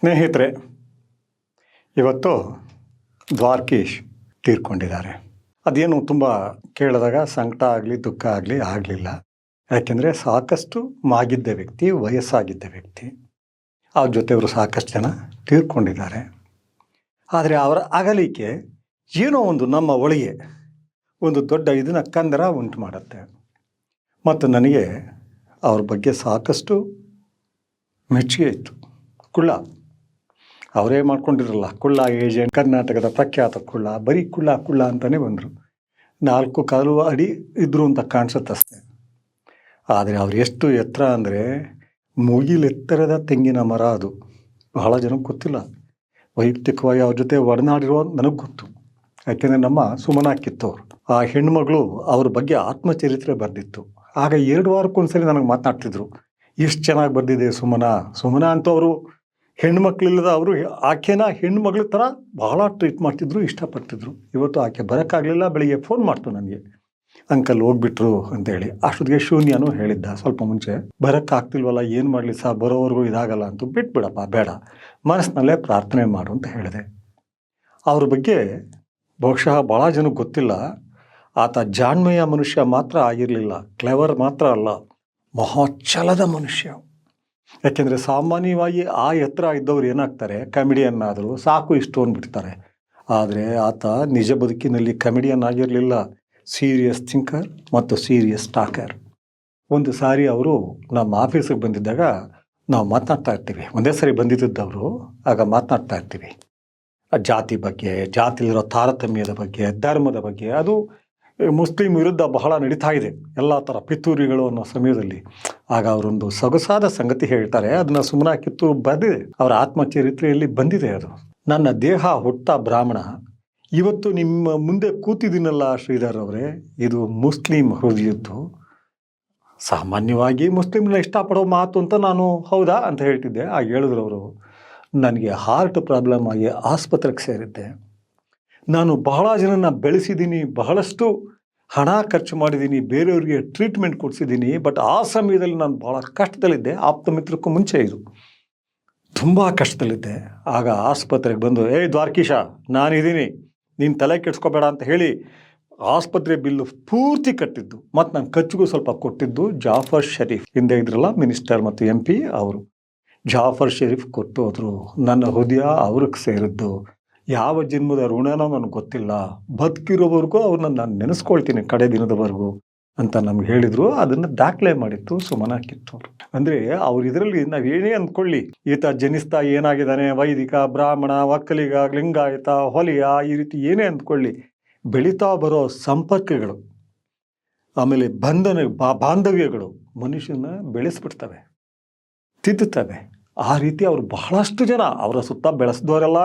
ಸ್ನೇಹಿತರೆ, ಇವತ್ತು ದ್ವಾರಕೀಶ್ ತೀರ್ಕೊಂಡಿದ್ದಾರೆ. ಅದೇನು ತುಂಬ ಕೇಳಿದಾಗ ಸಂಕಟ ಆಗಲಿ, ದುಃಖ ಆಗಲಿ ಆಗಲಿಲ್ಲ. ಯಾಕೆಂದರೆ ಸಾಕಷ್ಟು ಮಾಗಿದ್ದ ವ್ಯಕ್ತಿ, ವಯಸ್ಸಾಗಿದ್ದ ವ್ಯಕ್ತಿ. ಅವ್ರ ಜೊತೆಯವರು ಸಾಕಷ್ಟು ಜನ ತೀರ್ಕೊಂಡಿದ್ದಾರೆ. ಆದರೆ ಅವರ ಅಗಲಿಕೆ ಏನೋ ಒಂದು ನಮ್ಮ ಒಳಗೆ ಒಂದು ದೊಡ್ಡ ಇದನ್ನ ಕಂದರ ಉಂಟು ಮಾಡುತ್ತೆ. ಮತ್ತು ನನಗೆ ಅವ್ರ ಬಗ್ಗೆ ಸಾಕಷ್ಟು ಮೆಚ್ಚುಗೆ ಇತ್ತು. ಕುಳ್ಳ. ಅವರೇ ಮಾಡ್ಕೊಂಡಿರಲ್ಲ. ಕುಳ್ಳ ಏಜೆಂಟ್ ಕರ್ನಾಟಕದ ಪ್ರಖ್ಯಾತ ಕುಳ್ಳ. ಬರೀ ಕುಳ್ಳ ಕುಳ್ಳ ಅಂತಲೇ ಬಂದರು. ನಾಲ್ಕು ಕಾಲು ಅಡಿ ಇದ್ರು ಅಂತ ಕಾಣಿಸುತ್ತೆ ಅಷ್ಟೇ. ಆದರೆ ಅವ್ರು ಎಷ್ಟು ಎತ್ತರ ಅಂದರೆ ಮುಗಿಲೆತ್ತರದ ತೆಂಗಿನ ಮರ ಅದು. ಬಹಳ ಜನಕ್ಕೆ ಗೊತ್ತಿಲ್ಲ. ವೈಯಕ್ತಿಕವಾಗಿ ಅವ್ರ ಜೊತೆ ಒಡನಾಡಿರೋ ನನಗೆ ಗೊತ್ತು. ಯಾಕೆಂದರೆ ನಮ್ಮ ಸುಮನ ಅವರು ಆ ಹೆಣ್ಮಗಳು ಅವ್ರ ಬಗ್ಗೆ ಆತ್ಮಚರಿತ್ರೆ ಬರೆದಿತ್ತು. ಆಗ ಎರಡು ವಾರಕ್ಕೊಂದ್ಸರಿ ನನಗೆ ಮಾತನಾಡ್ತಿದ್ರು. ಎಷ್ಟು ಚೆನ್ನಾಗಿ ಬರೆದಿದೆ ಸುಮನ. ಸುಮನ ಅಂತವರು ಹೆಣ್ಮಕ್ಳಿಲ್ಲದ ಅವರು ಆಕೆನ ಹೆಣ್ಮಗಳ ಥರ ಬಹಳ ಟ್ರೀಟ್ ಮಾಡ್ತಿದ್ರು, ಇಷ್ಟಪಡ್ತಿದ್ರು. ಇವತ್ತು ಆಕೆ ಬರೋಕ್ಕಾಗಲಿಲ್ಲ, ಬೆಳಿಗ್ಗೆ ಫೋನ್ ಮಾಡ್ತು ನನಗೆ. ಅಂಕಲ್ ಹೋಗ್ಬಿಟ್ರು ಅಂತೇಳಿ. ಅಷ್ಟೊತ್ತಿಗೆ ಶೂನ್ಯನೂ ಹೇಳಿದ್ದ, ಸ್ವಲ್ಪ ಮುಂಚೆ. ಬರೋಕ್ಕಾಗ್ತಿಲ್ವಲ್ಲ, ಏನು ಮಾಡಲಿ ಸಹ ಬರೋವರೆಗೂ ಇದಾಗಲ್ಲ ಅಂತ ಬಿಟ್ಬಿಡಪ್ಪ, ಬೇಡ. ಮನಸ್ಸಿನಲ್ಲೇ ಪ್ರಾರ್ಥನೆ ಮಾಡು ಅಂತ ಹೇಳಿದೆ. ಅವ್ರ ಬಗ್ಗೆ ಬಹುಶಃ ಭಾಳ ಜನಕ್ಕೆ ಗೊತ್ತಿಲ್ಲ. ಆತ ಜಾಣ್ಮೆಯ ಮನುಷ್ಯ ಮಾತ್ರ ಆಗಿರಲಿಲ್ಲ. ಕ್ಲೆವರ್ ಮಾತ್ರ ಅಲ್ಲ. ಮಹಾಚಲದ ಮನುಷ್ಯ. ಯಾಕೆಂದರೆ ಸಾಮಾನ್ಯವಾಗಿ ಆ ಎತ್ತರ ಇದ್ದವ್ರು ಏನಾಗ್ತಾರೆ? ಕಮಿಡಿಯನ್ ಆದರೂ ಸಾಕು ಇಷ್ಟು ಅಂದ್ಬಿಡ್ತಾರೆ. ಆದರೆ ಆತ ನಿಜ ಬದುಕಿನಲ್ಲಿ ಕಮಿಡಿಯನ್ ಆಗಿರಲಿಲ್ಲ. ಸೀರಿಯಸ್ ಥಿಂಕರ್ ಮತ್ತು ಸೀರಿಯಸ್ ಟಾಕರ್ ಒಂದು ಸಾರಿ ಅವರು ನಮ್ಮ ಆಫೀಸಿಗೆ ಬಂದಿದ್ದಾಗ ನಾವು ಮಾತನಾಡ್ತಾ ಇರ್ತೀವಿ. ಒಂದೇ ಸಾರಿ ಬಂದಿದ್ದವರು ಆಗ ಮಾತನಾಡ್ತಾ ಇರ್ತೀವಿ. ಜಾತಿ ಬಗ್ಗೆ, ಜಾತಿಲಿರೋ ತಾರತಮ್ಯದ ಬಗ್ಗೆ, ಧರ್ಮದ ಬಗ್ಗೆ, ಅದು ಮುಸ್ಲಿಂ ವಿರುದ್ಧ ಬಹಳ ನಡೀತಾ ಇದೆ ಎಲ್ಲ ಥರ ಪಿತೂರಿಗಳು ಅನ್ನೋ ಸಮಯದಲ್ಲಿ. ಆಗ ಅವರೊಂದು ಸೊಗಸಾದ ಸಂಗತಿ ಹೇಳ್ತಾರೆ. ಅದನ್ನ ಸುಮ್ಮನ ಕಿತ್ತು ಬಂದಿದೆ ಅವರ ಆತ್ಮಚರಿತ್ರೆಯಲ್ಲಿ ಬಂದಿದೆ ಅದು. ನನ್ನ ದೇಹ ಹುಟ್ಟ ಬ್ರಾಹ್ಮಣ. ಇವತ್ತು ನಿಮ್ಮ ಮುಂದೆ ಕೂತಿದ್ದೀನಲ್ಲ ಶ್ರೀಧರ್ ಅವರೇ. ಇದು ಮುಸ್ಲಿಂ ಹೃದಯದ್ದು. ಸಾಮಾನ್ಯವಾಗಿ ಮುಸ್ಲಿಮ್ನ ಇಷ್ಟಪಡೋ ಮಾತು ಅಂತ ನಾನು ಹೌದಾ ಅಂತ ಹೇಳ್ತಿದ್ದೆ. ಆಗ ಹೇಳಿದ್ರು ಅವರು. ನನಗೆ ಹಾರ್ಟ್ ಪ್ರಾಬ್ಲಮ್ ಆಗಿ ಆಸ್ಪತ್ರೆಗೆ ಸೇರಿದ್ದೆ. ನಾನು ಬಹಳ ಜನನ ಬೆಳೆಸಿದ್ದೀನಿ ಬಹಳಷ್ಟು ಹಣ ಖರ್ಚು ಮಾಡಿದ್ದೀನಿ ಬೇರೆಯವರಿಗೆ ಟ್ರೀಟ್ಮೆಂಟ್ ಕೊಡಿಸಿದ್ದೀನಿ ಬಟ್ ಆ ಸಮಯದಲ್ಲಿ ನಾನು ಭಾಳ ಕಷ್ಟದಲ್ಲಿದ್ದೆ. ಆಪ್ತ ಮಿತ್ರಕ್ಕೂ ಮುಂಚೆ ಇದು. ತುಂಬ ಕಷ್ಟದಲ್ಲಿದ್ದೆ. ಆಗ ಆಸ್ಪತ್ರೆಗೆ ಬಂದು ಏ ದ್ವಾರಕೀಶ ನಾನಿದ್ದೀನಿ ನೀನು ತಲೆ ಕೆಡ್ಸ್ಕೋಬೇಡ ಅಂತ ಹೇಳಿ ಆಸ್ಪತ್ರೆ ಬಿಲ್ಲು ಪೂರ್ತಿ ಕಟ್ಟಿದ್ದು. ಮತ್ತು ನಾನು ಖರ್ಚಿಗೂ ಸ್ವಲ್ಪ ಕೊಟ್ಟಿದ್ದು ಜಾಫರ್ ಶರೀಫ್. ಹಿಂದೆ ಇದ್ರಲ್ಲ ಮಿನಿಸ್ಟರ್ ಮತ್ತು ಎಂ ಪಿ ಅವರು. ಜಾಫರ್ ಶರೀಫ್ ಕೊಟ್ಟು ಹೋದರು. ನನ್ನ ಹೃದಯ ಅವ್ರಿಗೆ ಸೇರಿದ್ದು. ಯಾವ ಜನ್ಮದ ಋಣನೋ ನನಗೆ ಗೊತ್ತಿಲ್ಲ. ಬದುಕಿರೋವರೆಗೂ ಅವ್ರನ್ನ ನಾನು ನೆನೆಸ್ಕೊಳ್ತೀನಿ ಕಡೆ ದಿನದವರೆಗೂ ಅಂತ ನಮ್ಗೆ ಹೇಳಿದ್ರು. ಅದನ್ನು ದಾಖಲೆ ಮಾಡಿತ್ತು ಸುಮನ ಅವರು ಅಂದರೆ ಅವ್ರ ಇದರಲ್ಲಿ ನಾವು ಏನೇ ಅಂದ್ಕೊಳ್ಳಿ, ಈತ ಜನಿಸ್ತಾ ಏನಾಗಿದ್ದಾನೆ, ವೈದಿಕ, ಬ್ರಾಹ್ಮಣ, ಒಕ್ಕಲಿಗ, ಲಿಂಗಾಯತ, ಹೊಲಿಯ, ಈ ರೀತಿ ಏನೇ ಅಂದ್ಕೊಳ್ಳಿ, ಬೆಳೀತಾ ಬರೋ ಸಂಪರ್ಕಗಳು, ಆಮೇಲೆ ಬಂಧನ, ಬಾ, ಬಾಂಧವ್ಯಗಳು ಮನುಷ್ಯನ ಬೆಳೆಸ್ಬಿಡ್ತವೆ, ತಿದ್ದುತ್ತವೆ. ಆ ರೀತಿ ಅವರು ಬಹಳಷ್ಟು ಜನ, ಅವರ ಸುತ್ತ ಬೆಳೆಸಿದವರೆಲ್ಲ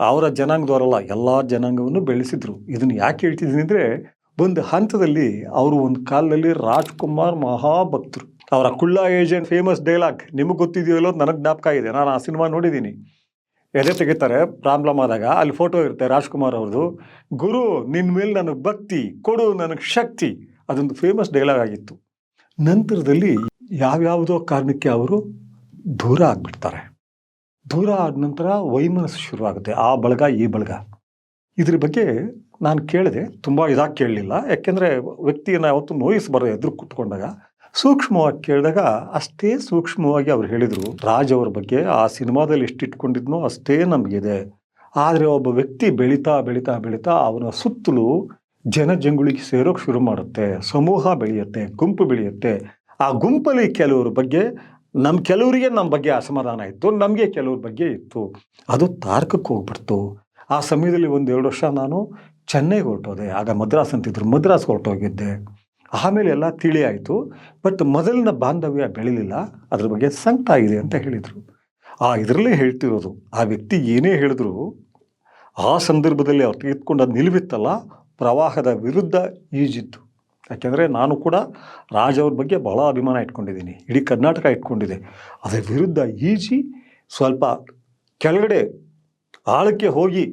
ಅವರ ಜನಾಂಗದವರಲ್ಲ ಎಲ್ಲ ಜನಾಂಗವನ್ನು ಬೆಳೆಸಿದ್ರು. ಇದನ್ನು ಯಾಕೆ ಹೇಳ್ತಿದ್ದೀನಿ ಅಂದರೆ ಒಂದು ಹಂತದಲ್ಲಿ ಅವರು ಒಂದು ಕಾಲದಲ್ಲಿ ರಾಜ್ಕುಮಾರ್ ಮಹಾಭಕ್ತರು. ಅವರ ಕುಳ್ಳ ಏಜೆಂಟ್ ಫೇಮಸ್ ಡೈಲಾಗ್, ನಿಮಗೆ ಗೊತ್ತಿದೆಯೋ ಇಲ್ಲೋ ನನಗೆ ಜ್ಞಾಪಕ ಇದೆ. ನಾನು ಆ ಸಿನಿಮಾ ನೋಡಿದ್ದೀನಿ ಎದೆ ತೆಗಿತಾರೆ, ಪ್ರಾಬ್ಲಮ್ ಆದಾಗ ಅಲ್ಲಿ ಫೋಟೋ ಇರುತ್ತೆ ರಾಜ್ಕುಮಾರ್ ಅವ್ರದ್ದು. ಗುರು ನಿನ್ನ ಮೇಲೆ ನನಗೆ ಭಕ್ತಿ, ಕೊಡು ನನಗೆ ಶಕ್ತಿ ಅದೊಂದು ಫೇಮಸ್ ಡೈಲಾಗ್ ಆಗಿತ್ತು. ನಂತರದಲ್ಲಿ ಯಾವ್ಯಾವುದೋ ಕಾರಣಕ್ಕೆ ಅವರು ದೂರ ಆಗಿಬಿಡ್ತಾರೆ. ದೂರ ಆದ ನಂತರ ವೈಮನಸ್ಸು ಶುರುವಾಗುತ್ತೆ, ಆ ಬಳಗ, ಈ ಬಳಗ. ಇದ್ರ ಬಗ್ಗೆ ನಾನು ಕೇಳಿದೆ, ತುಂಬ ಇದಾಗಿ ಕೇಳಲಿಲ್ಲ. ಯಾಕೆಂದರೆ ವ್ಯಕ್ತಿಯನ್ನು ಯಾವತ್ತೂ ನೋಯಿಸಬಾರ್ದು ಎದುರು ಕುತ್ಕೊಂಡಾಗ. ಸೂಕ್ಷ್ಮವಾಗಿ ಕೇಳಿದಾಗ ಅಷ್ಟೇ ಸೂಕ್ಷ್ಮವಾಗಿ ಅವ್ರು ಹೇಳಿದರು, ರಾಜ್ ಅವ್ರ ಬಗ್ಗೆ ಆ ಸಿನಿಮಾದಲ್ಲಿ ಎಷ್ಟು ಇಟ್ಕೊಂಡಿದ್ನೋ ಅಷ್ಟೇ ನಮಗಿದೆ. ಆದರೆ ಒಬ್ಬ ವ್ಯಕ್ತಿ ಬೆಳೀತಾ ಬೆಳೀತಾ ಬೆಳೀತಾ ಅವನ ಸುತ್ತಲೂ ಜನ ಜಂಗುಳಿಗೆ ಸೇರೋಕೆ ಶುರು ಮಾಡುತ್ತೆ, ಸಮೂಹ ಬೆಳೆಯುತ್ತೆ, ಗುಂಪು ಬೆಳೆಯುತ್ತೆ. ಆ ಗುಂಪಲ್ಲಿ ಕೆಲವರ ಬಗ್ಗೆ ನಮ್ಮ ಕೆಲವರಿಗೆ ನಮ್ಮ ಬಗ್ಗೆ ಅಸಮಾಧಾನ ಇತ್ತು, ನಮಗೆ ಕೆಲವ್ರ ಬಗ್ಗೆ ಇತ್ತು. ಅದು ತಾರ್ಕಕ್ಕೆ ಹೋಗ್ಬಿಡ್ತು. ಆ ಸಮಯದಲ್ಲಿ ಒಂದು ಎರಡು ವರ್ಷ ನಾನು ಚೆನ್ನೈಗೆ ಹೊರಟೋದೆ. ಆಗ ಮದ್ರಾಸ್ ಅಂತಿದ್ರು ಮದ್ರಾಸ್ಗೆ ಹೊರಟೋಗಿದ್ದೆ. ಆಮೇಲೆ ಎಲ್ಲ ತಿಳಿ ಬಟ್ ಮೊದಲಿನ ಬಾಂಧವ್ಯ ಬೆಳಿಲಿಲ್ಲ. ಅದ್ರ ಬಗ್ಗೆ ಸಂಕಟ ಇದೆ ಅಂತ ಹೇಳಿದರು. ಆ ಇದರಲ್ಲೇ ಹೇಳ್ತಿರೋದು. ಆ ವ್ಯಕ್ತಿ ಏನೇ ಹೇಳಿದ್ರು, ಆ ಸಂದರ್ಭದಲ್ಲಿ ಅವ್ರು ತೆಗೆದುಕೊಂಡ ನಿಲುವಿತ್ತಲ್ಲ, ಪ್ರವಾಹದ ವಿರುದ್ಧ ಈಜಿತ್ತು. ಯಾಕೆಂದರೆ ನಾನು ಕೂಡ ರಾಜ್ ಅವ್ರ ಬಗ್ಗೆ ಭಾಳ ಅಭಿಮಾನ ಇಟ್ಕೊಂಡಿದ್ದೀನಿ. ಇಡೀ ಕರ್ನಾಟಕ ಇಟ್ಕೊಂಡಿದೆ. ಅದರ ವಿರುದ್ಧ ಈಜಿ ಸ್ವಲ್ಪ ಕೆಳಗಡೆ ಆಳಕ್ಕೆ ಹೋಗಿ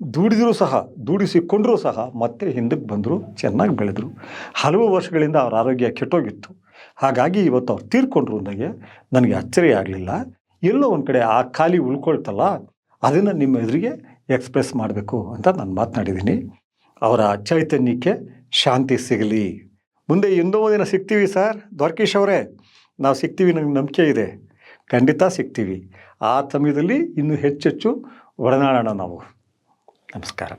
ದುಡಿದರೂ ಸಹ, ದುಡಿಸಿಕೊಂಡರೂ ಸಹ ಮತ್ತೆ ಹಿಂದಕ್ಕೆ ಬಂದರು, ಚೆನ್ನಾಗಿ ಬೆಳೆದರು. ಹಲವು ವರ್ಷಗಳಿಂದ ಅವರ ಆರೋಗ್ಯ ಕೆಟ್ಟೋಗಿತ್ತು. ಹಾಗಾಗಿ ಇವತ್ತು ಅವ್ರು ತೀರ್ಕೊಂಡ್ರು ಅಂದಾಗೆ ನನಗೆ ಅಚ್ಚರಿ ಆಗಲಿಲ್ಲ. ಎಲ್ಲೋ ಒಂದು ಕಡೆ ಆ ಖಾಲಿ ಉಳ್ಕೊಳ್ತಲ್ಲ, ಅದನ್ನು ನಿಮ್ಮ ಎದುರಿಗೆ ಎಕ್ಸ್ಪ್ರೆಸ್ ಮಾಡಬೇಕು ಅಂತ ನಾನು ಮಾತನಾಡಿದ್ದೀನಿ. ಅವರ ಚೈತನ್ಯಕ್ಕೆ ಶಾಂತಿ ಸಿಗಲಿ. ಮುಂದೆ ಎಂದೋ ದಿನ ಸಿಗ್ತೀವಿ ಸರ್. ದ್ವಾರಕೀಶ್ ಅವರೇ, ನಾವು ಸಿಗ್ತೀವಿ ನನಗೆ ನಂಬಿಕೆ ಇದೆ. ಖಂಡಿತ ಸಿಗ್ತೀವಿ. ಆ ಸಮಯದಲ್ಲಿ ಇನ್ನೂ ಹೆಚ್ಚೆಚ್ಚು ಒಡನಾಡೋಣ ನಾವು. ನಮಸ್ಕಾರ.